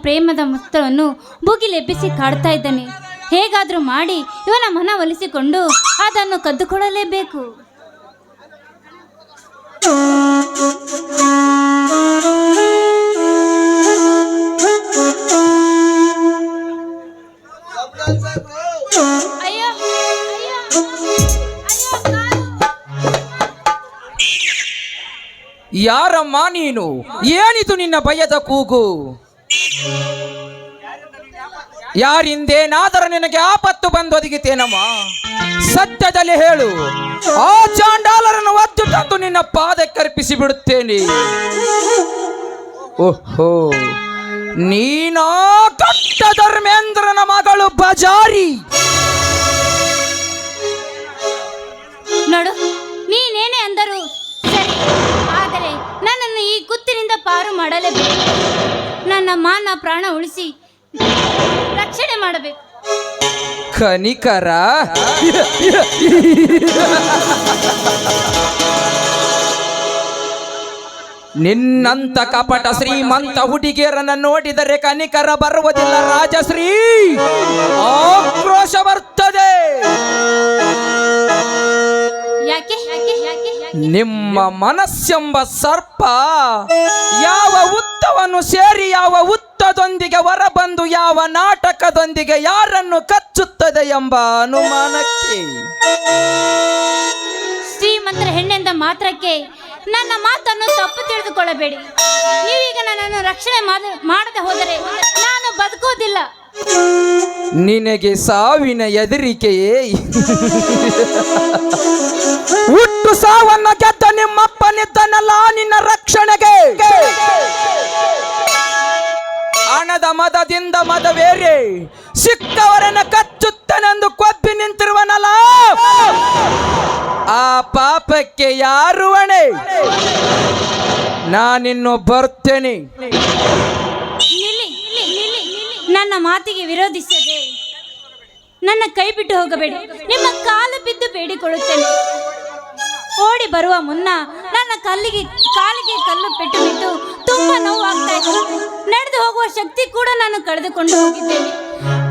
ಪ್ರೇಮದ ಮುತ್ತವನ್ನು ಭೂಗಿಲೆಬ್ಬಿಸಿ ಕಾಡ್ತಾ ಇದ್ದಾನೆ. ಹೇಗಾದರೂ ಮಾಡಿ ಇವನ ಮನ ಒಲಿಸಿಕೊಂಡು ಅದನ್ನು ಕದ್ದುಕೊಳ್ಳಲೇಬೇಕು. ಯಾರಮ್ಮ ನೀನು? ಏನಿದು ನಿನ್ನ ಭಯದ ಕೂಗು? ಯಾರಿಂದೇನಾದರೂ ನಿನಗೆ ಆಪತ್ತು ಬಂದೊದಗಿತೇನಮ್ಮ ಸತ್ಯದಲ್ಲಿ ಹೇಳು, ಆ ಚಾಂಡಾಲರನ್ನು ಒದ್ದು ತಂದು ನಿನ್ನ ಪಾದಕ್ಕರ್ಪಿಸಿ ಬಿಡುತ್ತೇನೆ. ಓಹೋ, ನೀನಾ ಕಟ್ಟ ಧರ್ಮೇಂದ್ರನ ಮಗಳು ಬಜಾರಿ. ನೋಡು, ನೀನೇನೇ ಅಂದರು? ಆದರೆ ನನ್ನನ್ನು ಈ ಕುತ್ತಿನಿಂದ ಪಾರು ಮಾಡಲೇಬೇಕು. ನನ್ನ ಮಾನ ಪ್ರಾಣ ಉಳಿಸಿ ರಕ್ಷಣೆ ಮಾಡಬೇಕು. ಕನಿಕರ ನಿನ್ನಂತ ಕಪಟ ಶ್ರೀಮಂತ ಹುಡುಗಿಯರನ್ನ ನೋಡಿದರೆ ಕನಿಕರ ಬರುವುದಿಲ್ಲ ರಾಜಶ್ರೀ. ಆಕ್ರೋಶ ಬರ್ತದೆ. ನಿಮ್ಮ ಮನಸ್ಸೆಂಬ ಸರ್ಪ ಯಾವ ಸೇರಿ ಯಾವ ಉತ್ತದೊಂದಿಗೆ ಹೊರಬಂದು ಯಾವ ನಾಟಕದೊಂದಿಗೆ ಯಾರನ್ನು ಕಚ್ಚುತ್ತದೆ ಎಂಬ ಅನುಮಾನಕ್ಕೆ. ಶ್ರೀಮಂತರ ಹೆಣ್ಣೆಂದ ಮಾತ್ರಕ್ಕೆ ನನ್ನ ಮಾತನ್ನು ತಪ್ಪು ತಿಳಿದುಕೊಳ್ಳಬೇಡಿ. ನೀವೀಗ ನನ್ನನ್ನು ರಕ್ಷಣೆ ಮಾಡ- ಮಾಡದೆ ಹೋದರೆ ನಾನು ಬದುಕೋದಿಲ್ಲ ನಿನಗೆ ಸಾವಿನ ಎದರಿಕೆಯೇ ಹುಟ್ಟು ಸಾವನ್ನ ಗೆದ್ದ ನಿಮ್ಮಪ್ಪನಿದ್ದನಲ್ಲ ನಿನ್ನ ರಕ್ಷಣೆಗೆ. ಹಣದ ಮದದಿಂದ ಮದವೇರಿ, ಸಿಕ್ಕವರನ್ನ ಕಚ್ಚುತ್ತನೆಂದು ಕೊಬ್ಬಿ ನಿಂತಿರುವನಲ್ಲ. ಆ ಪಾಪಕ್ಕೆ ಯಾರು ಹೊಣೆ? ನಾನಿನ್ನು ಬರ್ತೇನೆ ನಿಲ್ಲಿ ನಿಲ್ಲಿ, ನಿಲ್ಲಿ, ನಿಲ್ಲಿ. ನನ್ನ ಮಾತಿಗೆ ವಿರೋಧಿಸದೆ ನನ್ನ ಕೈ ಬಿಟ್ಟು ಹೋಗಬೇಡಿ. ನಿಮ್ಮ ಕಾಲು ಬಿದ್ದು ಬೇಡಿಕೊಳ್ಳುತ್ತೇನೆ. ಓಡಿ ಬರುವ ಮುನ್ನ ನನ್ನ ಕಲ್ಲಿಗೆ ಕಾಲಿಗೆ ಕಲ್ಲು ಪೆಟ್ಟು ಬಿಟ್ಟು ತುಂಬಾ ನೋವು ಆಗ್ತಾ ಇತ್ತು ನಡೆದು ಹೋಗುವ ಶಕ್ತಿ ಕೂಡ ನಾನು ಕಳೆದುಕೊಂಡು ಹೋಗಿದ್ದೇನೆ.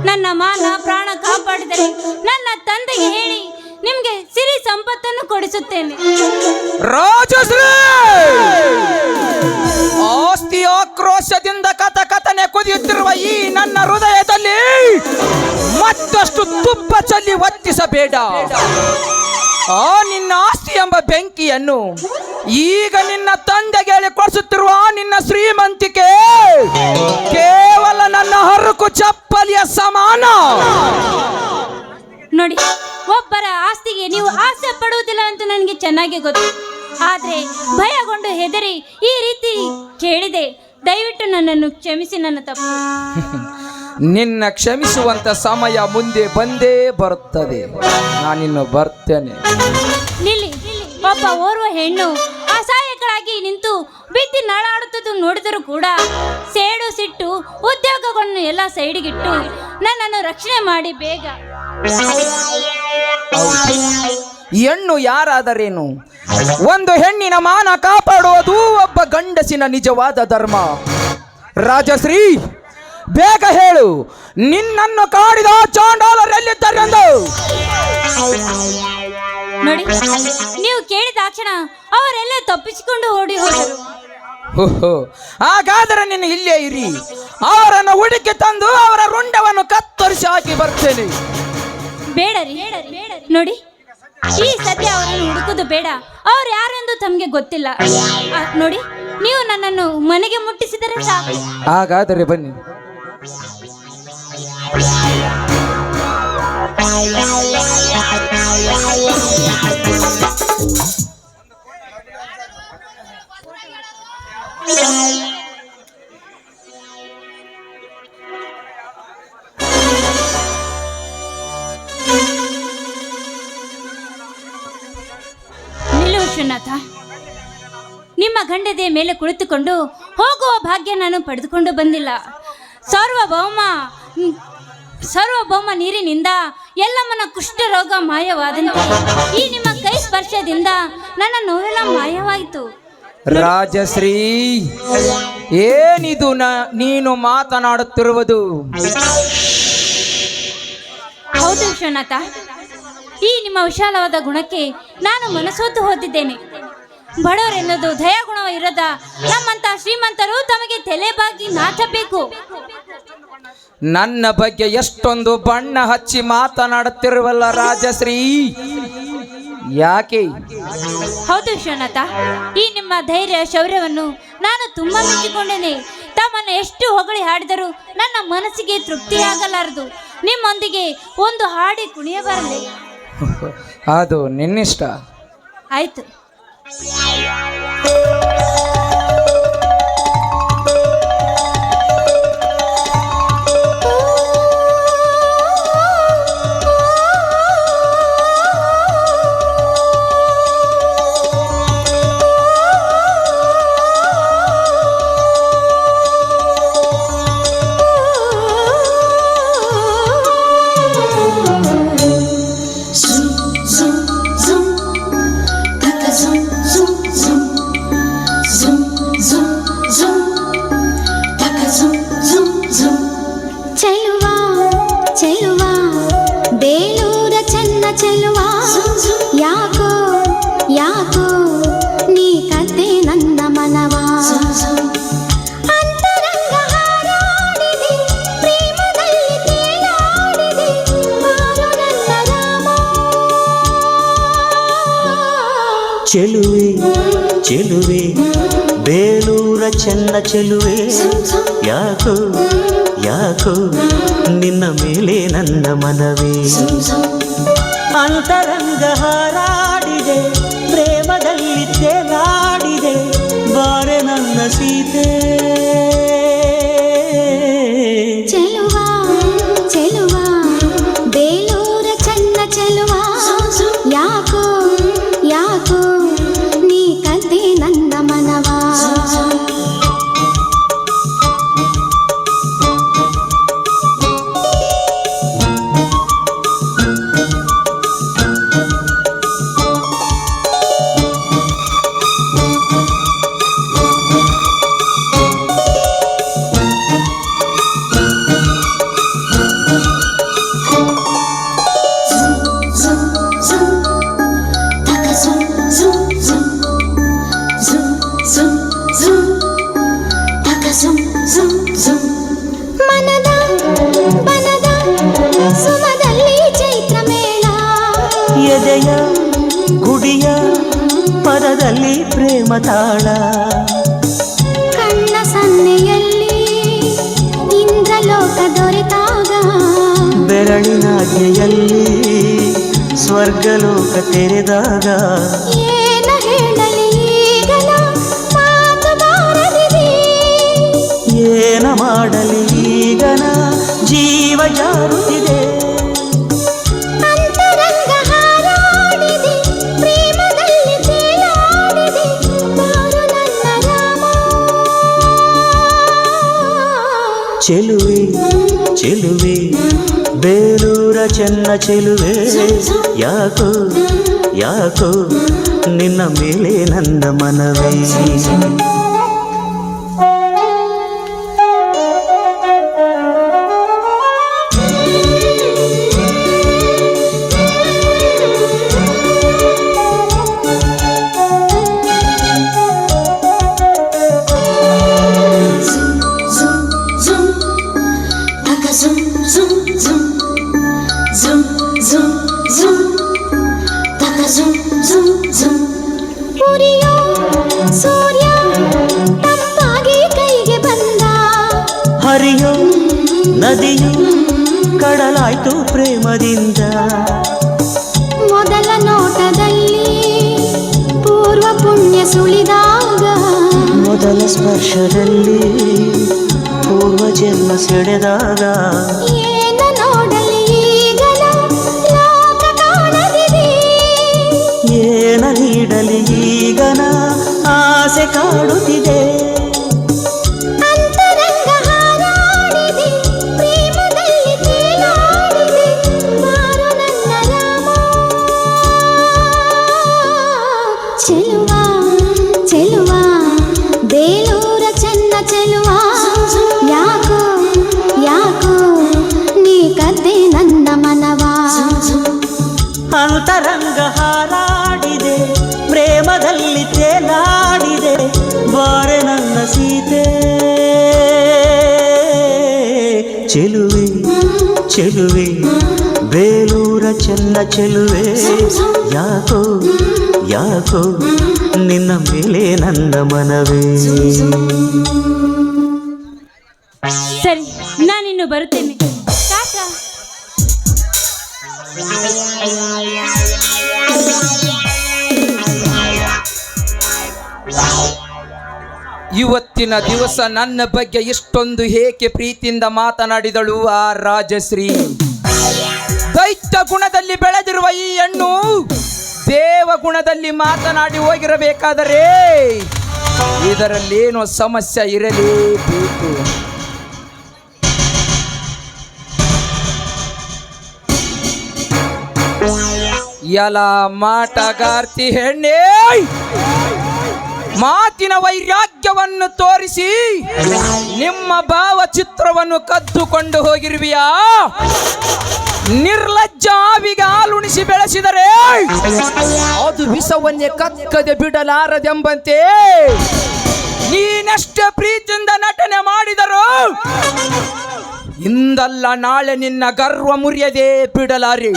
ನನ್ನ ಮಾನ ಪ್ರಾಣ ಕಾಪಾಡಿದರೆ ನನ್ನ ತಂದೆಗೆ ಹೇಳಿ ನಿಮಗೆ ಸಿರಿ ಸಂಪತ್ತನ್ನು ಕೊಡಿಸುತ್ತೇನೆ. ರಾಜಶ್ರೀ! ಆಸ್ತಿ ಆಕ್ರೋಶದಿಂದ ಕಥ ಕಥನೆ ಕುದಿಯುತ್ತಿರುವ ಈ ನನ್ನ ಹೃದಯದಲ್ಲಿ ಮತ್ತಷ್ಟು ತುಪ್ಪ ಚಲ್ಲಿ ಒತ್ತಿಸಬೇಡ. ಆ ನಿನ್ನ ಆಸ್ತಿ ಎಂಬ ಬೆಂಕಿಯನ್ನು ಈಗ ನಿನ್ನ ತಂದೆಗೆ ಹೇಳಿಕೊಡಿಸುತ್ತಿರುವ ನಿನ್ನ ಶ್ರೀಮಂತಿಕೆ ಕೇವಲ ನನ್ನ ಹರಕು ಚಪ್ಪಲಿಯ ಸಮಾನ. ನೋಡಿ ಒಬ್ಬರ ಆಸ್ತಿಗೆ ನೀವು ಆಸೆ ಪಡುವುದಿಲ್ಲ ಅಂತ ನನಗೆ ಚೆನ್ನಾಗಿ ಗೊತ್ತು. ಆದರೆ ಭಯಗೊಂಡು ಹೆದರಿ ಈ ರೀತಿ ಕೇಳಿದೆ. ದಯವಿಟ್ಟು ನನ್ನನ್ನು ಕ್ಷಮಿಸಿ ನನ್ನ ತಪ್ಪು. ನಿನ್ನ ಕ್ಷಮಿಸುವಂತ ಸಮಯ ಮುಂದೆ ಬಂದೇ ಬರುತ್ತದೆ. ನಾನಿನ್ನು ಬರ್ತೇನೆ. ನಿಲ್ಲಿ ಒಬ್ಬ ಓರ್ವ ಹೆಣ್ಣು ಅಸಹಾಯಕಳಾಗಿ ನಿಂತು ಬಿದ್ದಿ ನಳಾಡುತ್ತಿದ್ದು ನೋಡಿದರೂ ಕೂಡ ಸೇಡು ಸಿಟ್ಟು ಉದ್ಯೋಗವನ್ನು ಎಲ್ಲ ಸೈಡಿಗಿಟ್ಟು ನನ್ನನ್ನು ರಕ್ಷಣೆ ಮಾಡಿ ಬೇಗ. ಹೆಣ್ಣು ಯಾರಾದರೇನು? ಒಂದು ಹೆಣ್ಣಿನ ಮಾನ ಕಾಪಾಡುವುದು ಒಬ್ಬ ಗಂಡಸಿನ ನಿಜವಾದ ಧರ್ಮ. ರಾಜಶ್ರೀ ಬೇಗ ಹೇಳು ನಿನ್ನನ್ನು ಕಾಡಿದ ಚಾಂಡಾಲರೆಲ್ಲಿದ್ದಾರೆಂದು? ನೋಡಿ ನೀವು ಕೇಳಿದ ಕ್ಷಣ ಅವರೆಲ್ಲ ತಪ್ಪಿಸಿಕೊಂಡು ಓಡಿ ಹೋದರು. ಓಹೋ ಹಾಗಾದರೆ ನೀನು ಇಲ್ಲೇ ಇರಿ. ಅವರನ್ನು ಹುಡುಕಿ ತಂದು ಅವರ ರುಂಡವನ್ನು ಕತ್ತರಿಸಿ ಹಾಕಿ ಬರ್ತೇನೆ. ಬೇಡ ರೀ. ನೋಡಿ, ಈ ಸದ್ಯ ಅವರನ್ನು ಹುಡುಕುದು ಬೇಡ. ಅವ್ರು ಯಾರೆಂದು ತಮಗೆ ಗೊತ್ತಿಲ್ಲ. ನೋಡಿ, ನೀವು ನನ್ನನ್ನು ಮನೆಗೆ ಮುಟ್ಟಿಸಿದರೆ ಸಾಕು. ಹಾಗಾದರೆ ಬನ್ನಿ. ಗಂಡದೆ ಮೇಲೆ ಕುಳಿತುಕೊಂಡು ಹೋಗುವ ಭಾಗ್ಯ ನಾನು ಪಡೆದುಕೊಂಡು ಬಂದಿಲ್ಲ. ಸಾರ್ವಭೌಮ ಸಾರ್ವಭೌಮ ನೀರಿನಿಂದ ಎಲ್ಲಮ್ಮನ ಕುಷ್ಠರೋಗ ಮಾಯವಾದಂತೆ ಈ ನಿಮ್ಮ ಕೈ ಸ್ಪರ್ಶದಿಂದ ನನ್ನ ನೋವೆಲ್ಲ ಮಾಯವಾಯಿತು. ರಾಜಶ್ರೀ ಏನಿದು ನ ನೀನು ಮಾತನಾಡುತ್ತಿರುವುದು? ಹೌದು ವಿಶ್ವನಾಥ ಈ ನಿಮ್ಮ ವಿಶಾಲವಾದ ಗುಣಕ್ಕೆ ನಾನು ಮನಸೋತು ಹೋದಿದ್ದೇನೆ. ಬಡವರೆನ್ನೋದು ದಯಾಗುಣ ಇರದ ನಮ್ಮಂತ ಶ್ರೀಮಂತರು ತಮಗೆ ತಲೆ ಬಾಗಿ ನಾಚಬೇಕು. ನನ್ನ ಬಗ್ಗೆ ಎಷ್ಟೊಂದು ಬಣ್ಣ ಹಚ್ಚಿ ಮಾತನಾಡುತ್ತಿರುವಲ್ಲ ರಾಜಶ್ರೀ. ಯಾಕೆ? ಹೌದು ವಿಶ್ವನಾಥ ಈ ನಿಮ್ಮ ಧೈರ್ಯ ಶೌರ್ಯವನ್ನು ನಾನು ತುಂಬಾ ಮೆಚ್ಚಿಕೊಂಡೇನೆ. ತಮ್ಮನ್ನು ಎಷ್ಟು ಹೊಗಳಿ ಹಾಡಿದರು ನನ್ನ ಮನಸ್ಸಿಗೆ ತೃಪ್ತಿಯಾಗಲಾರದು ನಿಮ್ಮೊಂದಿಗೆ ಒಂದು ಹಾಡಿ ಕುಣಿಯಬಾರದೆ ಅದು ನಿನ್ನಿಷ್ಟ. ಆಯ್ತು. Yeah. ಚೆಲುವೆ ಚೆಲುವೆ ಬೇಲೂರ ಚೆನ್ನ ಚೆಲುವೆ ಯಾಕೋ ಯಾಕೋ ನಿನ್ನ ಮೇಲೆ ನನ್ನ ಮನವೇ Zoom, zoom. ಅಂತರಂಗ ಹಾರಾಡಿದೆ ಪದದಲ್ಲಿ ಪ್ರೇಮ ತಾಳ. ಕಣ್ಣ ಸನ್ನೆಯಲ್ಲಿ ಇಂದ್ರಲೋಕ ದೊರೆತಾಗ. ಸ್ವರ್ಗ ಸ್ವರ್ಗಲೋಕ ತೆರೆದಾಗ. ಏನ ಮಾಡಲಿ ಈಗನ ಜೀವ ಜಾರುತ್ತಿದೆ ಚೆಲುವೆ ಚೆಲುವೆ ಬೇಲೂರ ಚೆನ್ನ ಚೆಲುವೆ ಯಾಕೋ ಯಾಕೋ ನಿನ್ನ ಮೇಲೆ ನನ್ನ ಮನವೇ zoom, zoom. Taka zoom, zoom, zoom. ಉರಿಯೋ ಸೂರ್ಯ ತಂಪಾಗಿ ಕೈಗೆ ಬಂದ ಹರಿಯೋ ನದಿಯು ಕಡಲಾಯ್ತು ಪ್ರೇಮದಿಂದ ಮೊದಲ ನೋಟದಲ್ಲಿ ಪೂರ್ವ ಪುಣ್ಯ ಸುಳಿದಾಗ ಮೊದಲ ಸ್ಪರ್ಶದಲ್ಲಿ ಪೂರ್ವ ಜನ್ಮ ಸೆಳೆದಾಗ ನೀಡಲಿ ಈಗನ ಆಸೆ ಕಾಡುತ್ತಿದೆ. ಚೆಲುವೆ ಬೇಲೂರ ಚೆನ್ನ ಚೆಲುವೆ. ಯಾಕೋ ಯಾಕೋ ನಿನ್ನ ಮೇಲೆ ನನ್ನ ಮನವೇ. ಸರಿ ನಾನಿನ್ನು ಬರುತ್ತೇನೆ. ಟಾಟಾ ಇವತ್ತಿನ ದಿವಸ ನನ್ನ ಬಗ್ಗೆ ಇಷ್ಟೊಂದು ಏಕೆ ಪ್ರೀತಿಯಿಂದ ಮಾತನಾಡಿದಳು ಆ ರಾಜಶ್ರೀ? ದೈತ್ಯ ಗುಣದಲ್ಲಿ ಬೆಳೆದಿರುವ ಈ ಹೆಣ್ಣು ದೇವ ಗುಣದಲ್ಲಿ ಮಾತನಾಡಿ ಹೋಗಿರಬೇಕಾದರೆ ಇದರಲ್ಲೇನೋ ಸಮಸ್ಯೆ ಇರಲೇಬೇಕು. ಎಲ್ಲ ಮಾಟಗಾರ್ತಿ ಹೆಣ್ಣೆ! ಮಾತಿನ ವೈರಾಗ್ಯವನ್ನು ತೋರಿಸಿ ನಿಮ್ಮ ಭಾವಚಿತ್ರವನ್ನು ಕದ್ದುಕೊಂಡು ಹೋಗಿರುವಿಯಾ? ನಿರ್ಲಜ್ಜ ಆವಿಗೆ ಹಾಲುಣಿಸಿ ಬೆಳೆಸಿದರೆ ಅದು ವಿಷವನ್ನೇ ಕಕ್ಕದೆ ಬಿಡಲಾರದೆಂಬಂತೆ. ನೀನೆಷ್ಟೇ ಪ್ರೀತಿಯಿಂದ ನಟನೆ ಮಾಡಿದರು ಇಂದಲ್ಲ ನಾಳೆ ನಿನ್ನ ಗರ್ವ ಮುರಿಯದೆ ಬಿಡಲಾರಿ.